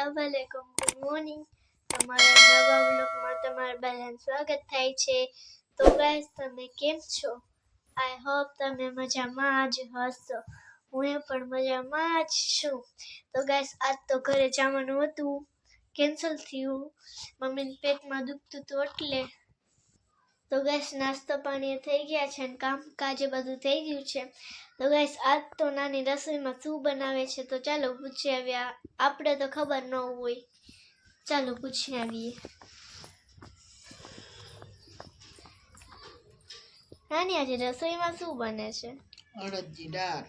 અસલામવાલેકુમ good morning તમારા નવા બ્લોગમાં તમારું બધાનું સ્વાગત થાય છે. તો ગાઈસ તમે કેમ છો? આઈ હોપ તમે મજામાં જ હશો. હું પણ મજામાં જ છું. તો ગાઈસ આજ તો ઘરે જવાનું હતું. કેન્સલ થયું. મમ્મીને પેટમાં દુખતું હતું એટલે. તો ગાઈસ નાસ્તો પાણી થઈ ગયા છે અને કામકાજે બધું થઈ ગયું છે. તો ગાઈસ આજ તો નાની રસોઈમાં શું બનાવે છે તો ચાલો પૂછી આવ્યા આપણે તો ખબર ન હોય. ચાલો પૂછી આવીએ. નાની આજે રસોઈમાં શું બને છે? અડદની દાળ.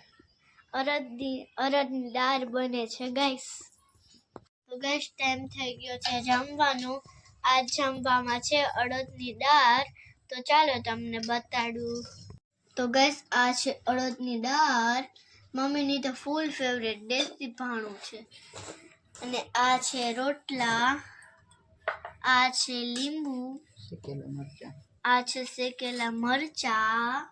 અડદની અડદની દાળ બને છે ગાઈસ. તો ગાઈસ ટાઈમ થઈ ગયો છે જમવાનું. આજ જમવામાં છે અડદની દાળ. તો ચાલો તમને બતાડું. તો ગેસ આ છે અડદની દાળ. મમ્મીની તો ફૂલ ફેવરેટ દેશી ભાણું છે. અને આ છે રોટલા. આ છે લીંબુ. આ છે શેકેલા મરચા.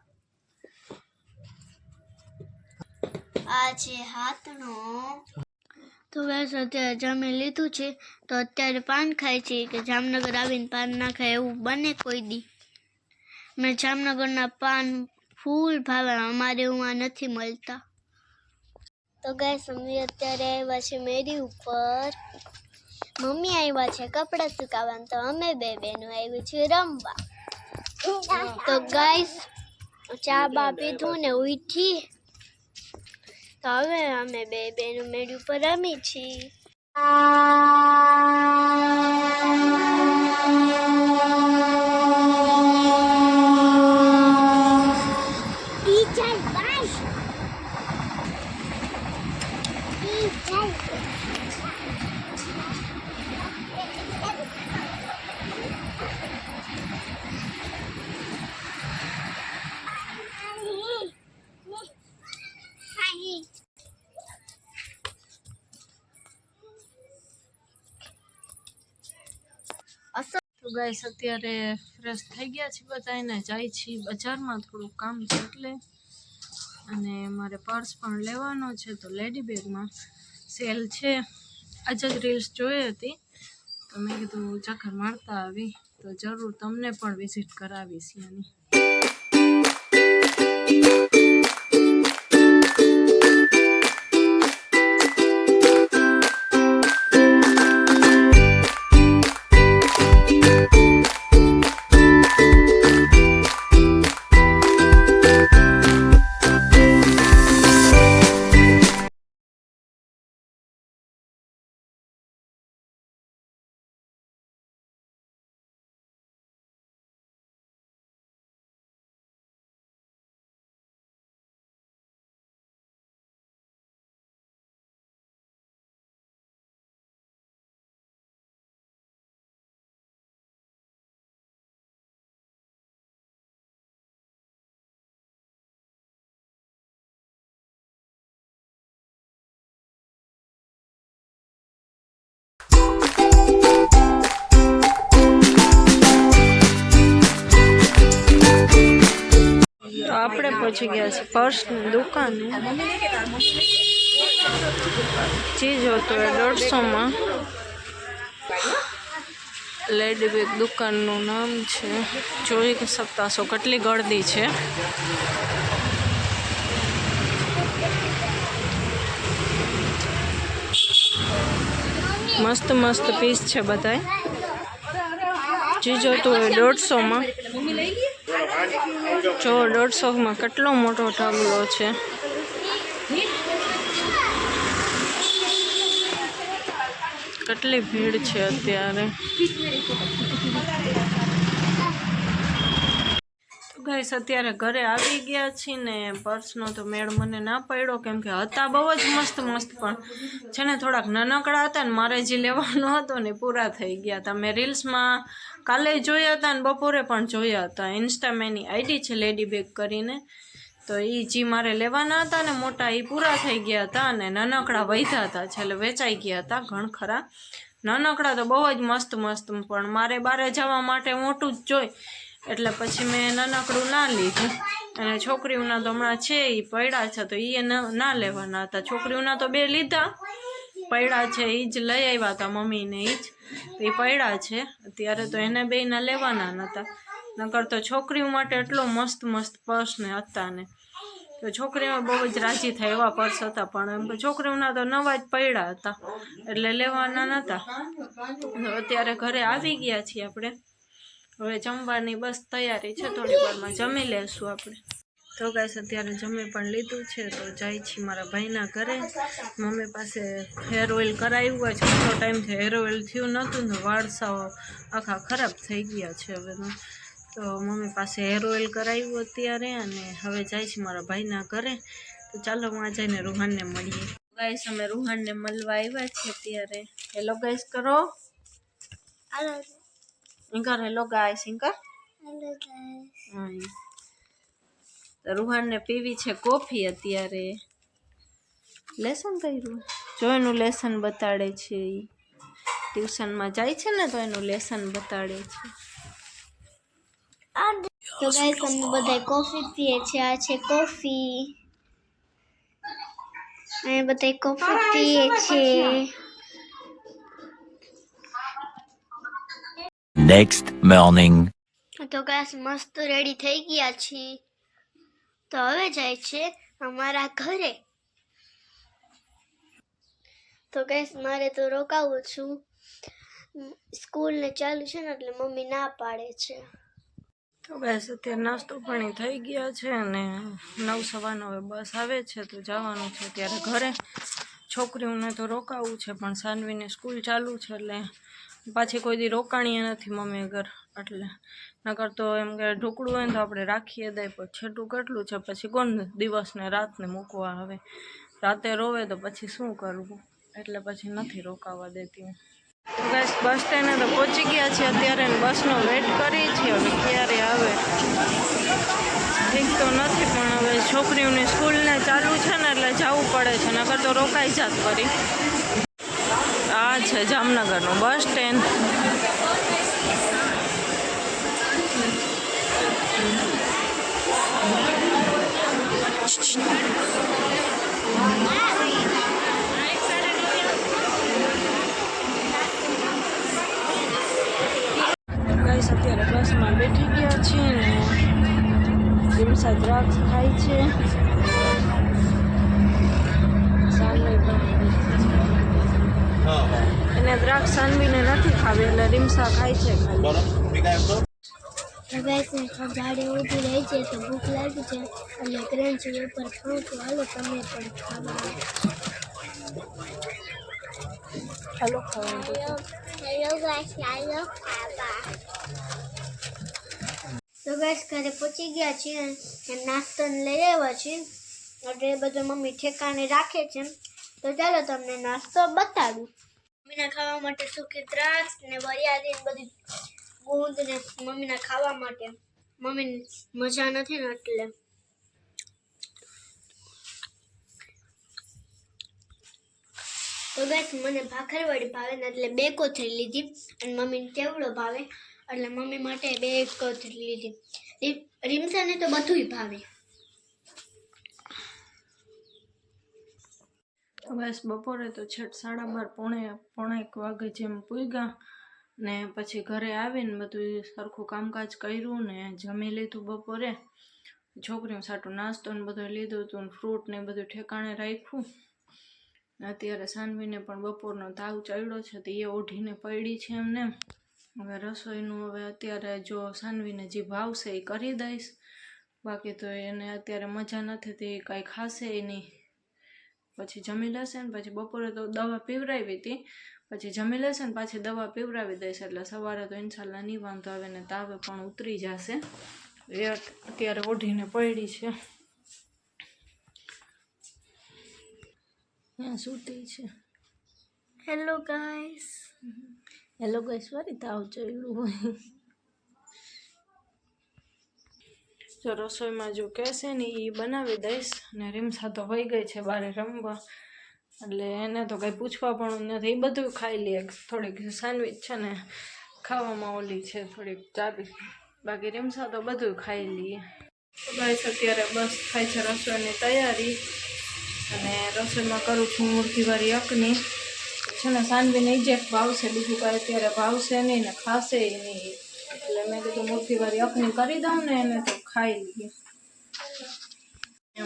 આ છે હાથનો. તો બસ અત્યારે જમી લીધું છે. તો અત્યારે પાન ખાય છે કે જામનગર આવીને પાન ના ખાય એવું બને કોઈ દી. મેં જામનગરના પાન ફૂલ ભાવે, અમારે એવું નથી મળતા. તો ગાય મમ્મી અત્યારે આવ્યા છે મેરી ઉપર. મમ્મી આવ્યા છે કપડાં સુકાવવાનું, તો અમે બે બહેનો આવી છે રમવા. તો ગાઈસ ચા બા પીધું ને ઉઠી. તો હવે અમે બે બેનું મેળ ઉપર રમી છીએ. ગાઈસ અત્યારે ફ્રેશ થઈ ગયા છે બધા એને જાય છે બજારમાં થોડું કામ છે એટલે. અને મારે પર્સ પણ લેવાનો છે તો લેડી બેગમાં સેલ છે. આજે જ રીલ્સ જોઈ હતી. તો મેં કીધું ચક્કર મારતા આવી. તો જરૂર તમને પણ વિઝિટ કરાવીશ એની આપણે પહોંચી ગયા છે પર્સની દુકાન. ચીજ હતું એ દોઢસોમાં. લેડી બેગ દુકાનનું નામ છે. જોઈ શકતા છો કેટલી ગળદી છે? મસ્ત મસ્ત પીસ છે બધાય. ચીજ હતું એ દોઢસોમાં. જો દોઢસોમાં કેટલો મોટો ઢગલો છે. કેટલી ભીડ છે અત્યારે. ગાઈસ અત્યારે ઘરે આવી ગયા છીએ ને પર્સનો તો મેળ મને ના પડ્યો, કેમ કે હતા બહુ જ મસ્ત મસ્ત પણ. છે ને થોડાક નાનકડા હતા ને મારે જે લેવાનો હતો ને પૂરા થઈ ગયા હતા. મેં રીલ્સમાં કાલે જોયા હતા ને બપોરે પણ જોયા હતા. ઇન્સ્ટામાં એની આઈડી છે લેડી બેગ કરીને. તો એ જે મારે લેવાના હતા ને મોટા એ પૂરા થઈ ગયા હતા અને નાનકડા વધ્યા હતા. છેલ્લે વેચાઈ ગયા હતા ઘણ ખરા. નાનકડા તો બહુ જ મસ્ત મસ્ત પણ મારે બારે જવા માટે મોટું જ જોઈ. એટલે પછી મેં નાનકડું ના લીધું. અને છોકરીઓના તો હમણાં છે એ પડ્યા છે, તો એ ના લેવાના હતા. છોકરીઓના તો બે લીધા. પડ્યા છે એ જ લઈ આવ્યા હતા મમ્મીને એ જ. તો એ પડ્યા છે. અત્યારે તો એને બેના લેવાના નહોતા નકર તો છોકરીઓ માટે એટલો મસ્ત મસ્ત પર્સ ને હતા ને. તો છોકરીઓ બહુ જ રાજી થાય એવા પર્સ હતા, પણ છોકરીઓના તો નવા જ પડ્યા હતા. એટલે લેવાના નહોતા અત્યારે ઘરે આવી ગયા છીએ આપણે. હવે જમવાની બસ તૈયારી છે થોડી વારમાં જમી લેશું આપણે. તો ગાઈસ, અત્યારે જમી પણ લીધું છે, તો જાય છીએ મારા ભાઈના ઘરે. મમ્મી પાસે હેર ઓઇલ કરાવ્યું હોય છે થોડો ટાઈમથી હેર ઓઇલ થયું નહોતું ને વાળસાઓ આખા ખરાબ થઈ ગયા છે હવે તો. મમ્મી પાસે હેર ઓઇલ કરાવ્યું અત્યારે અને હવે જાય છે મારા ભાઈના ઘરે. તો ચાલો માં જઈને રૂહાનને મળીએ. ગાઈસ, અમે રૂહાનને મળવા આવ્યા છીએ અત્યારે. હેલો ગાઈસ, કરો. ઇન્કર હેલો ગાઈસ ઇન્કર હાલો guys. રૂહાનને પીવી છે કોફી અત્યારે. લેસન કર્યું. જો એનું લેસન બતાડે છે ટ્યુશન ટ્યુશનમાં જાય છે ને તો એનું લેસન બતાડે છે. તો ગાઈસ અમે બધા કોફી પીએ છીએ આ છે કોફી. અમે બધા કોફી પીએ છીએ. Next morning. તો ગાઈસ મસ્ત રેડી થઈ ગયા છીએ. તો હવે જાય છે અમારા ઘરે. તો ગાઈસ મારે તો રોકાવું છું. સ્કૂલ ને ચાલુ છે ને એટલે મમ્મી ના પાડે છે. તો બસ અત્યારે નાસ્તો પાણી થઈ ગયા છે અને નવ સવા હવે બસ આવે છે તો જવાનું છે ત્યારે ઘરે. છોકરીઓને તો રોકાવું છે પણ સાનવીને સ્કૂલ ચાલુ છે એટલે પાછી કોઈ દી રોકાણીએ નથી મમ્મી ઘર, એટલે નકર તો એમ કે ઢોકળું હોય તો આપણે રાખીએ દઈએ પણ છેટું કેટલું છે? પછી કોણ દિવસને રાતને મૂકવા આવે? રાતે રોવે તો પછી શું કરવું? એટલે પછી નથી રોકાવા દેતી હું બસ સ્ટેન્ડે તો પહોંચી ગયા છે અત્યારે બસનો વેટ કરી છે હવે ક્યારે આવે? ઠીક તો નથી, પણ હવે છોકરીઓની સ્કૂલને ચાલુ છે ને એટલે જવું પડે છે, નકર તો રોકાઈ જાત કરી છે જામનગરનું. Bus stand. અત્યારે બસમાં બેઠી ગયા છીએ ને દિમસા દ્રાક્ષ ખાય છે. સામે એને દ્રાક્ષ સાનવીને નથી ખાવી એટલે રીમસા ખાય છે ગાડી ઊભી રહી છે તો ભૂખ લાગી છે અને ક્રંચ ઉપર ખાઉં તો હાલો તમે પણ ખાવા હાલો ખાવાનું તો. તો ઘરે પહોંચી ગયા છીએ નાસ્તો ને લઈ આવ્યા છીએ. એટલે એ બધું મમ્મી ઠેકાણે રાખે છે. તો ચાલો તમને નાસ્તો બતાડું મમ્મીના ખાવા માટે સૂકી દ્રાક્ષ ને વરિયાળી ને બધી ગુંદ ને મમ્મીના ખાવા માટે. મમ્મી મજા નથી ને એટલે તો ગાઈસ મને ભાખરવાડી ભાવે ને એટલે બે કોથળી લીધી અને મમ્મીને કેવડો ભાવે? એટલે મમ્મી માટે બે કોથળી લીધી. રીમસાને તો બધુંય ભાવે. બસ બપોરે તો છેટ સાડા બાર પોણે પોણે એક વાગે જેમ પૂગ્યા ને પછી ઘરે આવીને બધું સરખું કામકાજ કર્યું ને જમી લીધું બપોરે. છોકરીઓ સાટું નાસ્તો ને બધું લીધું હતું ને ફ્રૂટ ને બધું ઠેકાણે રાખ્યું. અત્યારે સાનવીને પણ બપોરનો તાવ ચડ્યો છે તો એ ઓઢીને પડી છે એમને. હવે રસોઈનું હવે અત્યારે જો સાનવીને જે ભાવશે એ કરી દઈશ. બાકી તો એને અત્યારે મજા નથી, તે કાંઈ ખાશે નહીં. પછી જમી લેશે ને પછી બપોરે તો દવા પીવરાવી હતી પછી જમી લેશે ને પાછી દવા પીવડાવી દઈશ એટલે સવારે તો ઇન્શાલ્લા નહીં વાંધો આવે ને તાવે પણ ઉતરી જશે. એ અત્યારે ઓઢીને પડી છે. ત્યાં સૂતી છે. હેલો ગાઈસ હેલો ગાઈસ વારી તાવ ચડ્યું હોય. જો રસોઈમાં જો કહેશે ને એ બનાવી દઈશ. અને રીમસા તો વહી ગઈ છે બારે રમવા. એટલે એને તો કંઈ પૂછવા પણ નથી. એ બધું ખાઈ લે. થોડીક સેન્ડવિચ છે ને, ખાવામાં ઓલી છે, થોડીક ચાબી. બાકી રીમસા તો બધું ખાઈ લઈએ બસ અત્યારે બસ થાય છે રસોઈની તૈયારી. અને રસોઈમાં કરું છું મૂર્તિવાળી અકની. છે ને, સાનવીને ઇજેક્ટ ભાવશે. બીજું કાંઈ અત્યારે ભાવશે નહીં ને, ખાશે નહીં. એટલે મેં કીધું મુરઘી વાળી અખની કરી દઉં ને એને તો ખાઈ લીધી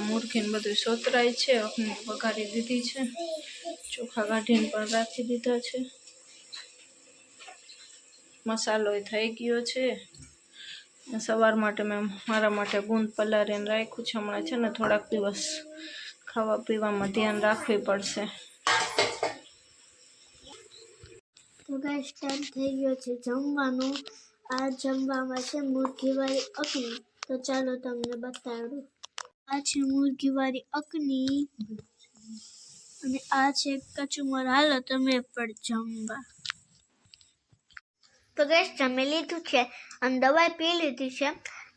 મૂર્ખીને બધું સોતરાય છે અખની વઘારી દીધી છે. ચોખા કાઢીને પણ રાખી દીધા છે. મસાલો થઈ ગયો છે. સવાર માટે મેં મારા માટે ગુંદ પલાળીને રાખ્યું છે. હમણાં છે ને થોડાક દિવસ ખાવા પીવામાં ધ્યાન રાખવી પડશે. તો ગાઈસ ટાઈમ થઈ ગયો છે જમવાનું. આ જમવામાં છે મુરઘીવાળી અકની તો ચાલો તમને બતાડું આ છે મુરઘીવાળી અકની અને આ છે કચુમર હાલો તમે પણ જમવા. તો ગેસ જમી લીધું છે અને દવાઈ પી લીધી છે.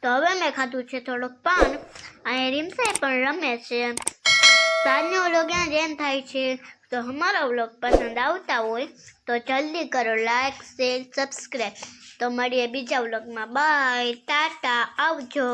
તો હવે મેં ખાધું છે થોડુંક પાન. અહીંયા રીમસાઈ પણ રમે છે. સાંજનો વ્લોગ ત્યાં જેમ થાય છે. તો અમારો વ્લોગ પસંદ આવતા હોય તો જલ્દી કરો લાઈક શેર સબસ્ક્રાઈબ તો મળીએ બીજા વ્લોગમાં. બાય ટાટા આવજો.